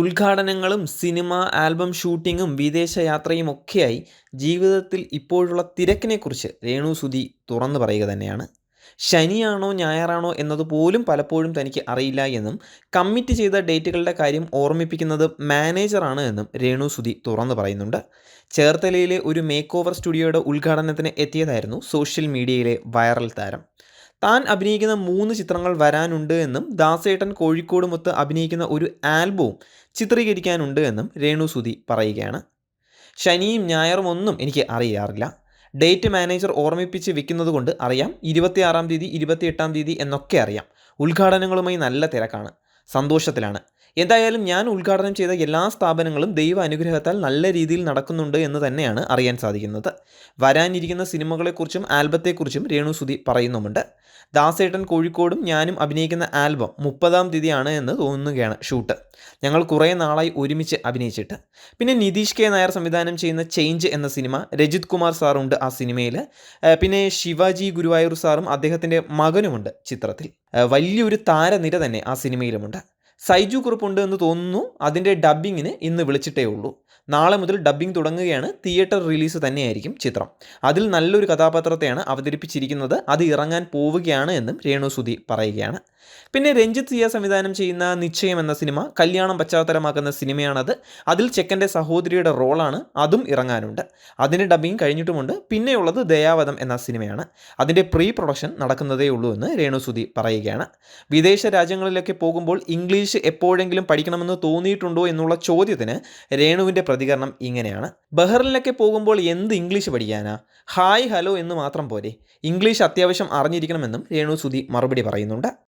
ഉദ്ഘാടനങ്ങളും cinema album ഷൂട്ടിങ്ങും വിദേശയാത്രയും ഒക്കെയായി ജീവിതത്തിൽ ഇപ്പോഴുള്ള തിരക്കിനെക്കുറിച്ച് രേണു സുധി തുറന്നു പറയുക തന്നെയാണ്. ശനിയാണോ ഞായറാണോ എന്നത് പോലും പലപ്പോഴും തനിക്ക് അറിയില്ല എന്നും കമ്മിറ്റ് ചെയ്ത ഡേറ്റുകളുടെ കാര്യം ഓർമ്മിപ്പിക്കുന്നത് മാനേജറാണ് എന്നും രേണു സുധി തുറന്നു പറയുന്നുണ്ട്. ചേർത്തലയിലെ ഒരു മേക്ക് ഓവർ സ്റ്റുഡിയോയുടെ ഉദ്ഘാടനത്തിന് എത്തിയതായിരുന്നു സോഷ്യൽ മീഡിയയിലെ വൈറൽ താരം. താൻ അഭിനയിക്കുന്ന മൂന്ന് ചിത്രങ്ങൾ വരാനുണ്ട് എന്നും ദാസേട്ടൻ കോഴിക്കോട് മൊത്ത് അഭിനയിക്കുന്ന ഒരു ആൽബവും ചിത്രീകരിക്കാനുണ്ട് എന്നും രേണു സുധി പറയുകയാണ്. ശനിയും ഞായറും ഒന്നും എനിക്ക് അറിയാറില്ല. ഡേറ്റ് മാനേജർ ഓർമ്മിപ്പിച്ച് വെക്കുന്നത് കൊണ്ട് അറിയാം. ഇരുപത്തിയാറാം തീയതി ഇരുപത്തിയെട്ടാം തീയതി എന്നൊക്കെ അറിയാം. ഉദ്ഘാടനങ്ങളുമായി നല്ല തിരക്കാണ്. സന്തോഷത്തിലാണ്. എന്തായാലും ഞാൻ ഉദ്ഘാടനം ചെയ്ത എല്ലാ സ്ഥാപനങ്ങളും ദൈവ അനുഗ്രഹത്താൽ നല്ല രീതിയിൽ നടക്കുന്നുണ്ട് എന്ന് തന്നെയാണ് അറിയാൻ സാധിക്കുന്നത്. വരാനിരിക്കുന്ന സിനിമകളെക്കുറിച്ചും ആൽബത്തെക്കുറിച്ചും രേണു സുധി പറയുന്നുമുണ്ട്. ദാസേട്ടൻ കോഴിക്കോടും ഞാനും അഭിനയിക്കുന്ന ആൽബം മുപ്പതാം തീയതിയാണ് എന്ന് തോന്നുകയാണ് ഷൂട്ട്. ഞങ്ങൾ കുറേ നാളായി ഒരുമിച്ച് അഭിനയിച്ചിട്ട്. പിന്നെ നിതീഷ് കെ നായർ സംവിധാനം ചെയ്യുന്ന ചേഞ്ച് എന്ന സിനിമ രജിത് കുമാർ സാറുണ്ട് ആ സിനിമയിൽ പിന്നെ ശിവാജി ഗുരുവായൂർ സാറും അദ്ദേഹത്തിന്റെ മകനുമുണ്ട് ചിത്രത്തിൽ. വലിയൊരു താരനിര തന്നെ ആ സിനിമയിലുമുണ്ട്. സൈജു കുറുപ്പുണ്ട് എന്ന് തോന്നുന്നു. അതിന്റെ ഡബ്ബിങ്ങിന് ഇന്ന് വിളിച്ചിട്ടേ ഉള്ളൂ. നാളെ മുതൽ ഡബ്ബിംഗ് തുടങ്ങുകയാണ്. തിയേറ്റർ റിലീസ് തന്നെയായിരിക്കും ചിത്രം. അതിൽ നല്ലൊരു കഥാപാത്രത്തെയാണ് അവതരിപ്പിച്ചിരിക്കുന്നത്. അത് ഇറങ്ങാൻ പോവുകയാണ് എന്നും രേണു സുധി പറയുകയാണ്. പിന്നെ രഞ്ജിത്ത് സിയ സംവിധാനം ചെയ്യുന്ന നിശ്ചയം എന്ന സിനിമ കല്യാണം പശ്ചാത്തലമാക്കുന്ന സിനിമയാണത്. അതിൽ ചെക്കന്റെ സഹോദരിയുടെ റോളാണ്. അതും ഇറങ്ങാനുണ്ട്. അതിന്റെ ഡബ്ബിങ് കഴിഞ്ഞിട്ടുമുണ്ട്. പിന്നെയുള്ളത് ദയാവതം എന്ന സിനിമയാണ്. അതിന്റെ പ്രീ പ്രൊഡക്ഷൻ നടക്കുന്നതേ ഉള്ളൂ എന്ന് രേണു സുധി പറയുകയാണ്. വിദേശ രാജ്യങ്ങളിലൊക്കെ പോകുമ്പോൾ ഇംഗ്ലീഷ് എപ്പോഴെങ്കിലും പഠിക്കണമെന്ന് തോന്നിയിട്ടുണ്ടോ എന്നുള്ള ചോദ്യത്തിന് രേണുവിന്റെ പ്രതികരണം ഇങ്ങനെയാണ്. ബഹ്റിനിലൊക്കെ പോകുമ്പോൾ എന്ത് ഇംഗ്ലീഷ് പഠിക്കാനാ? ഹായ് ഹലോ എന്ന് മാത്രം പോരെ. ഇംഗ്ലീഷ് അത്യാവശ്യം അറിഞ്ഞിരിക്കണമെന്നും രേണു സുധി മറുപടി പറയുന്നുണ്ട്.